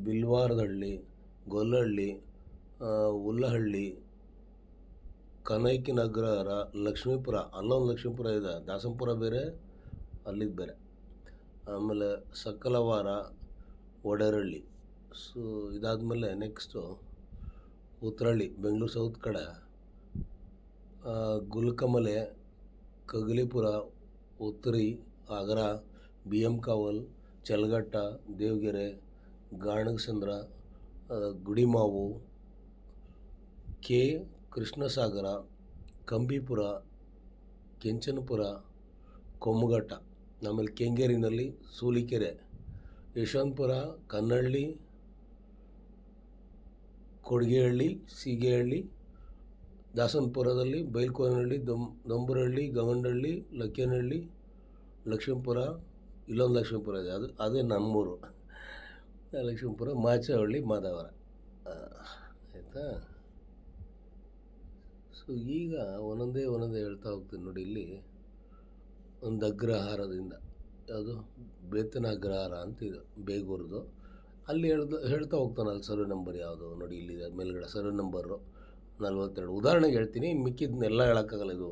Bilwaradahalli Gollahalli Ullahalli Kanaikina Nagara Lakshmipura, ಹನ್ನೊಂದು ಲಕ್ಷ್ಮೀಪುರ ಇದೆ. ದಾಸಂಪುರ ಬೇರೆ ಅಲ್ಲಿಗೆ ಬೇರೆ. ಆಮೇಲೆ ಸಕಲವಾರ ಒಡರಳ್ಳಿ. ಸೊ, ಇದಾದಮೇಲೆ ನೆಕ್ಸ್ಟು ಉತ್ರಳ್ಳಿ, ಬೆಂಗಳೂರು ಸೌತ್ ಕಡೆ. Gulkamale, Kagalipura Uttari Agra B M Kaval Chalaghatta Devagere, Ganagasandra Gudimavu, K Krishnasagara, Kambipura, Kenchanapura, Kommaghatta ಆಮೇಲೆ ಕೆಂಗೇರಿನಲ್ಲಿ ಸೂಲಿಕೆರೆ, ಯಶವಂತಪುರ, ಕನ್ನಳ್ಳಿ, ಕೊಡಗೇಹಳ್ಳಿ, ಸೀಗೆಹಳ್ಳಿ, ದಾಸನಪುರದಲ್ಲಿ ಬೈಲ್ಕೋನಹಳ್ಳಿ, ದೊಂ, ದೊಂಬರಹಳ್ಳಿ ಗವಂಡಹಳ್ಳಿ ಲಕ್ಕೇನಹಳ್ಳಿ, ಲಕ್ಷ್ಮೀಪುರ, ಇಲ್ಲೊಂದು ಲಕ್ಷ್ಮೀಪುರ ಇದೆ. ಅದು, ಅದೇ ನಮ್ಮೂರು. ಲಕ್ಷ್ಮೀಪುರ, ಮಾಚಹಳ್ಳಿ, ಮಾದವರ. ಆಯಿತಾ? ಸೊ ಈಗ ಒಂದೊಂದೇ ಒಂದೊಂದೇ ಹೇಳ್ತಾ ಹೋಗ್ತೀನಿ ನೋಡಿ ಇಲ್ಲಿ. ಒಂದು ಅಗ್ರಹಾರದಿಂದ, ಯಾವುದು? ಬೇತನ ಅಗ್ರಹಾರ ಅಂತ ಇದು, ಬೇಗೂರ್ದು. ಅಲ್ಲಿ ಹೇಳ್ದು, ಹೇಳ್ತಾ ಹೋಗ್ತಾನೆ ಅಲ್ಲಿ ಸರ್ವೆ ನಂಬರ್ ಯಾವುದು? ನೋಡಿ ಇಲ್ಲಿ ಮೇಲ್ಗಡೆ ಸರ್ವೆ ನಂಬರು ನಲ್ವತ್ತೆರಡು. ಉದಾಹರಣೆಗೆ ಹೇಳ್ತೀನಿ ಮಿಕ್ಕಿದ್ನೆಲ್ಲ ಹೇಳೋಕ್ಕಾಗಲ್ಲ ಇದು.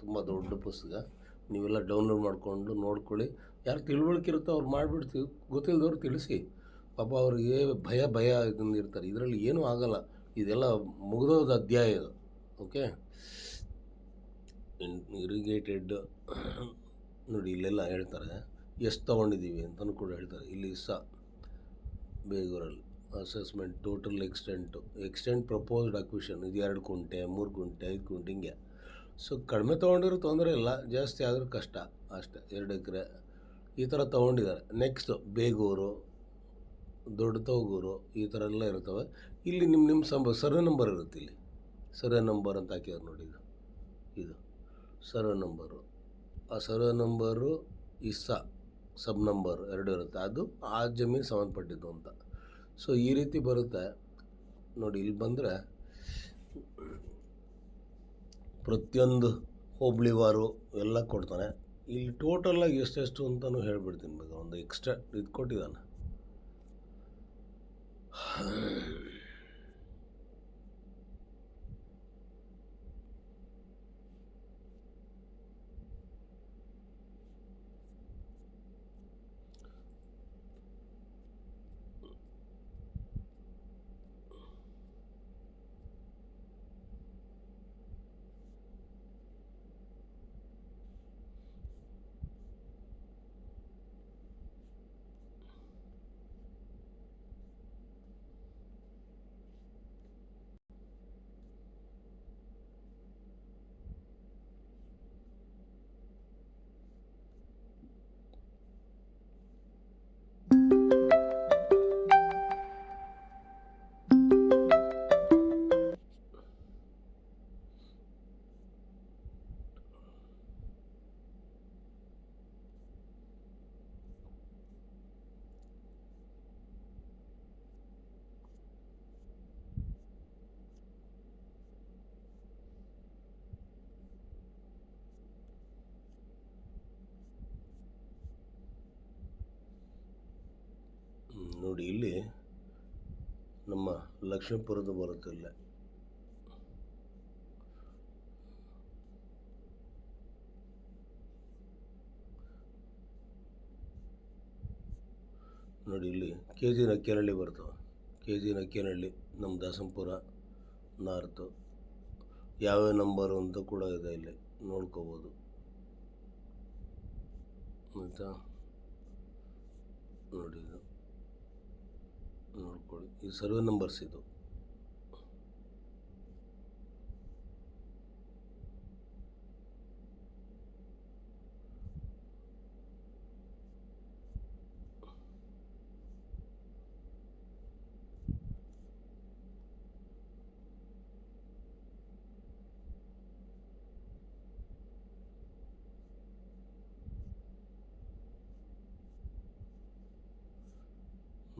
ತುಂಬ ದೊಡ್ಡ ಪುಸ್ತಕ. ನೀವೆಲ್ಲ ಡೌನ್ಲೋಡ್ ಮಾಡಿಕೊಂಡು ನೋಡ್ಕೊಳ್ಳಿ. ಯಾರು ತಿಳುವಳಿಕಿರುತ್ತೋ ಅವ್ರು ಮಾಡಿಬಿಡ್ತೀವಿ. ಗೊತ್ತಿಲ್ಲದವ್ರು ತಿಳಿಸಿ. ಪಾಪ ಅವ್ರಿಗೆ ಭಯ ಭಯ ಇದರಿಂದ ಇರ್ತಾರೆ ಇದರಲ್ಲಿ ಏನೂ ಆಗಲ್ಲ. ಇದೆಲ್ಲ ಮುಗಿದೋದ ಅಧ್ಯಾಯ ಇದು. ಓಕೆ ಇರಿಗೇಟೆಡ್ ನೋಡಿ ಇಲ್ಲೆಲ್ಲ ಹೇಳ್ತಾರೆ, ಎಷ್ಟು ತೊಗೊಂಡಿದ್ದೀವಿ ಅಂತಲೂ ಕೂಡ ಹೇಳ್ತಾರೆ. ಇಲ್ಲಿ ಸ, ಬೇಗೂರಲ್ಲಿ assessment total extent extent proposed acquisition ಇದು ಎರಡು ಕುಂಟೆ ಮೂರು ಕುಂಟೆ ಐದು ಕುಂಟೆ ಹಿಂಗೆ. ಸೊ ಕಡಿಮೆ ತೊಗೊಂಡಿರೋ ತೊಂದರೆ ಇಲ್ಲ, ಜಾಸ್ತಿ ಆದರೂ ಕಷ್ಟ ಅಷ್ಟೇ. ಎರಡು ಎಕರೆ ಈ ಥರ ತೊಗೊಂಡಿದ್ದಾರೆ. ನೆಕ್ಸ್ಟು ಬೇಗೂರು, ದೊಡ್ಡ ತೋಗೂರು ಈ ಥರ ಎಲ್ಲ ಇರ್ತವೆ ಇಲ್ಲಿ ನಿಮ್ಮ ನಿಮ್ಮ ಸಂಬ ಸರ್ವೆ ನಂಬರ್ ಇರುತ್ತೆ ಇಲ್ಲಿ. ಸರ್ವೆ ನಂಬರ್ ಅಂತ ಹಾಕಿದ್ರು ನೋಡಿ ಇದು. ಇದು ಸರ್ವೆ ನಂಬರು. ಆ ಸರ್ವೆ ನಂಬರು ಇಸ್ಸಾ ಸಬ್ ನಂಬರ್ ಎರಡು ಇರುತ್ತೆ. ಅದು ಆ ಜಮೀನು ಸಂಬಂಧಪಟ್ಟಿದ್ದು ಅಂತ. ಸೊ ಈ ರೀತಿ ಬರುತ್ತೆ. ನೋಡಿ, ಇಲ್ಲಿ ಬಂದರೆ ಪ್ರತಿಯೊಂದು ಹೋಬಳಿವಾರು ಎಲ್ಲ ಕೊಡ್ತಾನೆ. ಇಲ್ಲಿ ಟೋಟಲಾಗಿ ಎಷ್ಟೆಷ್ಟು ಅಂತಲೂ ಹೇಳ್ಬಿಡ್ತೀನಿ ಬೇಗ ಒಂದು ಎಕ್ಸ್ಟ್ರಾ ಇದು ಕೊಟ್ಟಿದ್ದಾನೆ. ನೋಡಿ, ಇಲ್ಲಿ ನಮ್ಮ ಲಕ್ಷ್ಮೀಪುರದ ಬರುತ್ತೆ ಇಲ್ಲೇ. ನೋಡಿ, ಇಲ್ಲಿ ಕೆ ಜಿ ನಕ್ಕೇನಹಳ್ಳಿ ಬರ್ತವೆ ಕೆ ಜಿ ನಕ್ಕೇನಹಳ್ಳಿ ನಮ್ಮ ದಾಸಂಪುರ, ನಾರ್ತು. ಯಾವ್ಯಾವ ನಂಬರು ಅಂತ ಕೂಡ ಇದೆ ಇಲ್ಲಿ, ನೋಡ್ಕೋಬೋದು. ಆಯಿತಾ? ನೋಡಿ ಇದು. ನೋಡ್ಕೊಳ್ಳಿ. ಈ ಸರ್ವೆ ನಂಬರ್ಸ್ ಇದು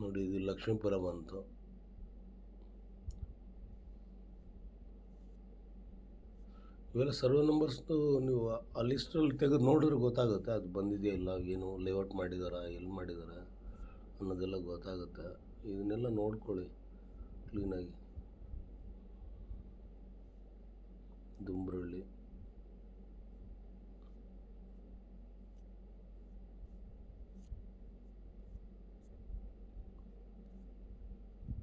ನೋಡಿ ಇದು ಲಕ್ಷ್ಮೀಪುರ ಬಂತು ಇವೆಲ್ಲ ಸರ್ವೆ ನಂಬರ್ಸ್ದು ನೀವು ಆ ಲಿಸ್ಟಲ್ಲಿ ತೆಗೆದು ನೋಡಿದ್ರೆ ಗೊತ್ತಾಗುತ್ತೆ. ಅದು ಬಂದಿದೆಯಾ ಇಲ್ಲ, ಏನು ಲೇಔಟ್ ಮಾಡಿದಾರಾ, ಎಲ್ಲಿ ಮಾಡಿದಾರ ಅನ್ನೋದೆಲ್ಲ ಗೊತ್ತಾಗುತ್ತೆ. ಇದನ್ನೆಲ್ಲ ನೋಡ್ಕೊಳ್ಳಿ ಕ್ಲೀನಾಗಿ ದುಂಬ್ರಳ್ಳಿ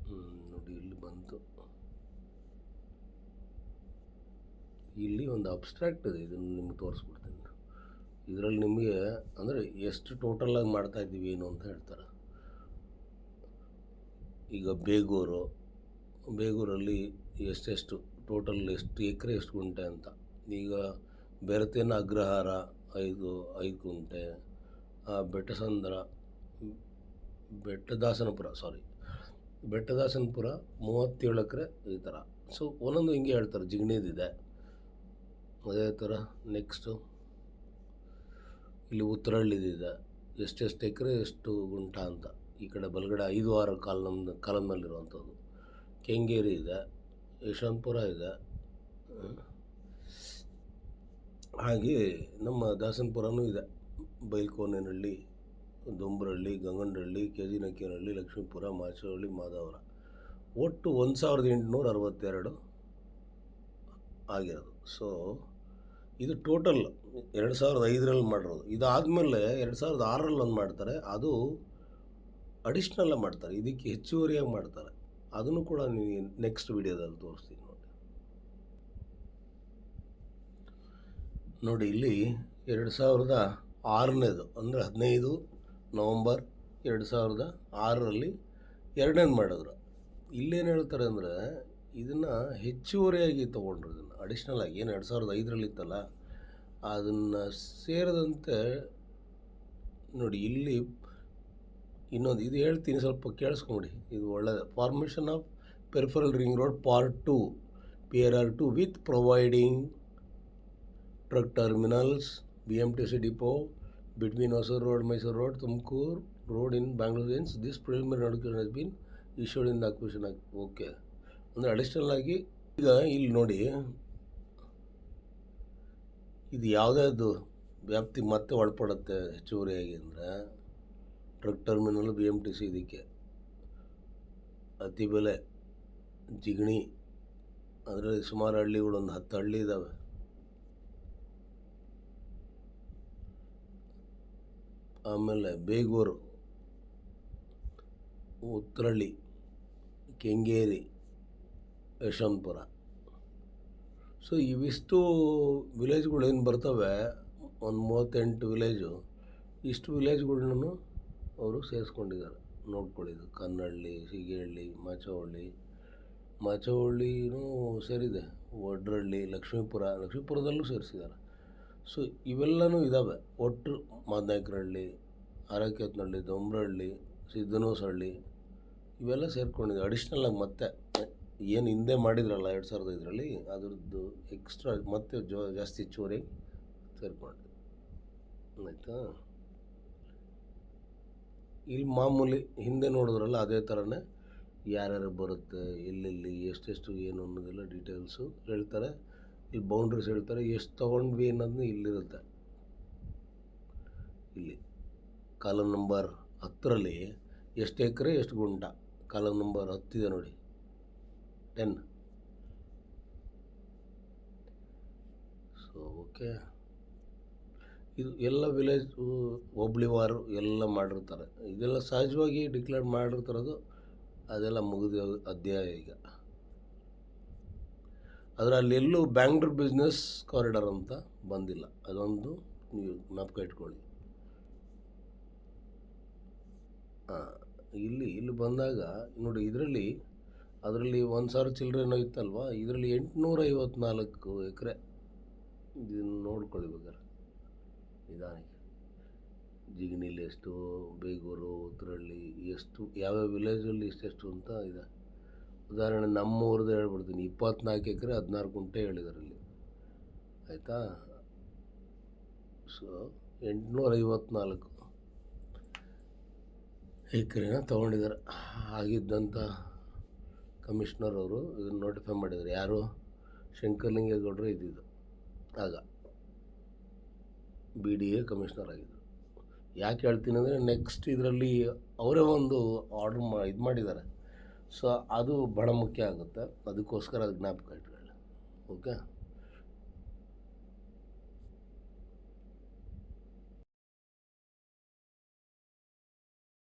ಹ್ಮ್, ನೋಡಿ ಇಲ್ಲಿ ಬಂತು ಇಲ್ಲಿ ಒಂದು ಅಬ್ಸ್ಟ್ರಾಕ್ಟ್ ಇದೆ, ಇದನ್ನು ನಿಮ್ಗೆ ತೋರಿಸ್ಬಿಡ್ತೀನಿ ಇದರಲ್ಲಿ ನಿಮಗೆ ಅಂದರೆ ಎಷ್ಟು ಟೋಟಲಾಗಿ ಮಾಡ್ತಾ ಇದ್ದೀವಿ, ಏನು ಅಂತ ಹೇಳ್ತಾರೆ. ಈಗ ಬೇಗೂರು, ಬೇಗೂರಲ್ಲಿ ಎಷ್ಟೆಷ್ಟು ಟೋಟಲ್ ಎಷ್ಟು ಎಕರೆ, ಎಷ್ಟು ಗುಂಟೆ ಅಂತ. ಈಗ ಬೆರತೇನ ಅಗ್ರಹಾರ ಐದು ಐದು ಗುಂಟೆ ಬೆಟ್ಟಸಂದ್ರ, ಬೆಟ್ಟದಾಸನಪುರ ಸಾರಿ ಬೆಟ್ಟದಾಸನಪುರ ಮೂವತ್ತೇಳು ಎಕರೆ ಈ ಥರ. ಸೊ ಒಂದೊಂದು ಹಿಂಗೆ ಹೇಳ್ತಾರೆ, ಜಿಗಣಿದಿದೆ. ಅದೇ ಥರ ನೆಕ್ಸ್ಟು. ಇಲ್ಲಿ ಉತ್ತರಹಳ್ಳಿದಿದೆ ಎಷ್ಟೆಷ್ಟು ಎಕರೆ, ಎಷ್ಟು ಗುಂಟ ಅಂತ. ಈ ಕಡೆ ಬಲಗಡೆ ಐದು, ಆರು ನಮ್ಮ ಕಾಲಮ್ನಲ್ಲಿರುವಂಥದ್ದು. ಕೆಂಗೇರಿ ಇದೆ, ಯಶವಂತಪುರ ಇದೆ. ಹಾಗೆ ನಮ್ಮ ದಾಸನಪುರನೂ ಇದೆ. Bylakonenahalli, Dombarahalli, Ganganahalli K G Nakkenahalli Lakshmipura Machavalli Madavara. ಒಟ್ಟು ಒಂದು ಸಾವಿರದ ಎಂಟುನೂರ ಅರವತ್ತೆರಡು ಆಗಿರೋದು. ಸೊ ಇದು ಟೋಟಲ್ ಎರಡು ಸಾವಿರದ ಐದರಲ್ಲಿ ಮಾಡಿರೋದು. ಇದಾದಮೇಲೆ ಎರಡು ಸಾವಿರದ ಆರರಲ್ಲಿ ಒಂದು ಮಾಡ್ತಾರೆ. ಅದು ಅಡಿಷ್ನಲ್ಲ ಮಾಡ್ತಾರೆ. ಇದಕ್ಕೆ ಹೆಚ್ಚುವರಿಯಾಗಿ ಮಾಡ್ತಾರೆ. ಅದನ್ನು ಕೂಡ ನೀವು ನೆಕ್ಸ್ಟ್ ವಿಡಿಯೋದಲ್ಲಿ ತೋರಿಸ್ತೀನಿ ನೋಡಿ. ನೋಡಿ, ಇಲ್ಲಿ ಎರಡು ಸಾವಿರದ ಆರನೇದು, ಅಂದರೆ ಹದಿನೈದು ನವಂಬರ್ ಎರಡು ಸಾವಿರದ ಆರರಲ್ಲಿ ಎರಡನೇದು ಮಾಡಿದ್ರು. ಇಲ್ಲೇನು ಹೇಳ್ತಾರೆ ಅಂದರೆ, ಇದನ್ನು ಹೆಚ್ಚುವರಿಯಾಗಿ ತೊಗೊಂಡ್ರು ಅಡಿಷ್ನಲ್ ಆಗಿ ಏನು ಎರಡು ಸಾವಿರದ ಐದರಲ್ಲಿ ಇತ್ತಲ್ಲ, ಅದನ್ನು ಸೇರಿದಂತೆ ನೋಡಿ ಇಲ್ಲಿ ಇನ್ನೊಂದು ಇದು ಹೇಳ್ತೀನಿ ಸ್ವಲ್ಪ ಕೇಳಿಸ್ಕೊಂಬಿಡಿ. ಇದು ಒಳ್ಳೆಯದು formation of peripheral ring road part two P R R two with providing truck terminals B M T C depot between Hosur road Mysore road Tumakuru road in Bangalore hence this preliminary notification has been issued in the acquisition okay ಅಂದರೆ additional ಆಗಿ ಈಗ ಇಲ್ಲಿ ನೋಡಿ ಇದು ಯಾವುದ್ಯಾವುದು ವ್ಯಾಪ್ತಿ ಮತ್ತೆ ಒಳಪಡುತ್ತೆ ಹೆಚ್ಚುವರಿಯಾಗಿ ಅಂದರೆ truck terminal B M T C ಇದಕ್ಕೆ. ಅತಿ ಬೆಲೆ ಜಿಗಣಿ, ಅದರಲ್ಲಿ ಸುಮಾರು ಹಳ್ಳಿಗಳು ಒಂದು ಹತ್ತು ಹಳ್ಳಿ ಇದ್ದಾವೆ ಆಮೇಲೆ ಬೇಗೂರು, ಉತ್ತರಳ್ಳಿ, ಕೆಂಗೇರಿ, ಯಶವಂತಪುರ. ಸೊ ಇವಿಷ್ಟು ವಿಲೇಜ್ಗಳು ಏನು ಬರ್ತವೆ, ಒಂದು ಮೂವತ್ತೆಂಟು ವಿಲೇಜು, ಇಷ್ಟು ವಿಲೇಜ್ಗಳ್ನೂ ಅವರು ಸೇರಿಸ್ಕೊಂಡಿದ್ದಾರೆ ನೋಡ್ಕೊಳ್ಳಿದ್ದು ಕನ್ನಳ್ಳಿ ಸಿಗೇಹಳ್ಳಿ ಮಾಚವಳ್ಳಿ ಮಾಚವಳ್ಳಿನೂ ಸೇರಿದೆ, ವಡ್ರಳ್ಳಿ, ಲಕ್ಷ್ಮೀಪುರ, ಲಕ್ಷ್ಮೀಪುರದಲ್ಲೂ ಸೇರಿಸಿದ್ದಾರೆ. ಸೊ ಇವೆಲ್ಲನೂ ಇದ್ದಾವೆ ಒಟ್ಟು ಮಾದನಾಯಕರಹಳ್ಳಿ ಅರಕೆತ್ನಹಳ್ಳಿ ದೊಂಬ್ರಹಳ್ಳಿ ಸಿದ್ದನೂಸಹಳ್ಳಿ ಇವೆಲ್ಲ ಸೇರ್ಕೊಂಡಿದೆ. ಅಡಿಷ್ನಲ್ ಆಗಿ ಮತ್ತೆ ಏನು ಹಿಂದೆ ಮಾಡಿದ್ರಲ್ಲ ಎರಡು ಸಾವಿರದ ಐದರಲ್ಲಿ, ಅದ್ರದ್ದು ಎಕ್ಸ್ಟ್ರಾ ಮತ್ತೆ ಜೋ, ಜಾಸ್ತಿ ಹೆಚ್ಚುವರಿ ಸೇರ್ಕೊಂಡಿದೆ ಆಯಿತಾ? ಇಲ್ಲಿ ಮಾಮೂಲಿ ಹಿಂದೆ ನೋಡಿದ್ರಲ್ಲ ಅದೇ ಥರನೇ ಯಾರ್ಯಾರು ಬರುತ್ತೆ, ಎಲ್ಲೆಲ್ಲಿ, ಎಷ್ಟೆಷ್ಟು, ಏನು ಅನ್ನೋದೆಲ್ಲ ಡೀಟೇಲ್ಸು ಹೇಳ್ತಾರೆ. ಇಲ್ಲಿ ಬೌಂಡ್ರೀಸ್ ಹೇಳ್ತಾರೆ, ಎಷ್ಟು ತೊಗೊಂಡ್ವಿ ಅನ್ನೋದನ್ನ ಇಲ್ಲಿರುತ್ತೆ. ಇಲ್ಲಿ ಕಾಲಮ್ ನಂಬರ್ ಹತ್ತರಲ್ಲಿ ಎಷ್ಟು ಎಕರೆ, ಎಷ್ಟು ಗುಂಟ? ಕಾಲಮ್ ನಂಬರ್ ಹತ್ತಿದೆ ನೋಡಿ. ಟೆನ್ ಸೊ ಓಕೆ ಇದು ಎಲ್ಲ ವಿಲೇಜ್ ಒಬ್ಳಿವಾರು ಎಲ್ಲ ಮಾಡಿರ್ತಾರೆ. ಇದೆಲ್ಲ ಸಹಜವಾಗಿ ಡಿಕ್ಲೇರ್ ಮಾಡಿರ್ತಾರದು ಅದೆಲ್ಲ ಮುಗಿದ ಅಧ್ಯಾಯ ಈಗ. ಆದರೆ ಅಲ್ಲೆಲ್ಲೂ ಬ್ಯಾಂಗ್ಳೂರ್ ಬಿಸ್ನೆಸ್ ಕಾರಿಡಾರ್ ಅಂತ ಬಂದಿಲ್ಲ. ಅದೊಂದು ನೀವು ಜ್ಞಾಪಕ ಇಟ್ಕೊಳ್ಳಿ. ಹಾಂ ಇಲ್ಲಿ ಇಲ್ಲಿ ಬಂದಾಗ, ನೋಡಿ, ಇದರಲ್ಲಿ ಅದರಲ್ಲಿ ಒಂದು ಸಾವಿರ ಚಿಲ್ಲರೆನೋ ಇತ್ತಲ್ವ? ಇದರಲ್ಲಿ ಎಂಟುನೂರ ಐವತ್ನಾಲ್ಕು ಎಕರೆ. ಇದನ್ನು ನೋಡ್ಕೊಳ್ಳಿ ಬೇಕಾರೆ ನಿಧಾನಕ್ಕೆ. ಜಿಗಣಿಲಿ ಎಷ್ಟು, ಬೇಗೂರು, ಉತ್ತರಳ್ಳಿ, ಎಷ್ಟು, ಯಾವ್ಯಾವ ವಿಲೇಜಲ್ಲಿ ಎಷ್ಟೆಷ್ಟು ಅಂತ ಇದೆ. ಉದಾಹರಣೆ ನಮ್ಮ ಊರದ್ದು ಹೇಳ್ಬಿಡ್ತೀನಿ. ಇಪ್ಪತ್ನಾಲ್ಕು ಎಕರೆ, ಹದಿನಾರು ಗುಂಟೆ ಹೇಳಿದ್ದಾರೆ ಇಲ್ಲಿ ಆಯಿತಾ? ಸೊ ಎಂಟುನೂರ ಐವತ್ನಾಲ್ಕು ಎಕರೆನ ತೊಗೊಂಡಿದ್ದಾರೆ. ಆಗಿದ್ದಂಥ ಕಮಿಷ್ನರ್ ಅವರು ಇದನ್ನು ನೋಟಿಫೈ ಮಾಡಿದರು. ಯಾರು? ಶಂಕರಲಿಂಗೇಗೌಡರು ಇದ್ದಿದ್ದು. ಆಗ ಬಿ ಡಿ ಎ ಕಮಿಷ್ನರ್ ಆಗಿದ್ದರು ಯಾಕೆ ಹೇಳ್ತೀನಿ ಅಂದರೆ ನೆಕ್ಸ್ಟ್ ಇದರಲ್ಲಿ ಅವರೇ ಒಂದು ಆರ್ಡ್ರ್ ಮಾ, ಇದು ಮಾಡಿದ್ದಾರೆ. ಸೊ ಅದು ಬಹಳ ಮುಖ್ಯ ಆಗುತ್ತೆ. ಅದಕ್ಕೋಸ್ಕರ ಅದು ಜ್ಞಾಪಕ ಇಟ್ಕೊಳ್ಳಿ. ಓಕೆ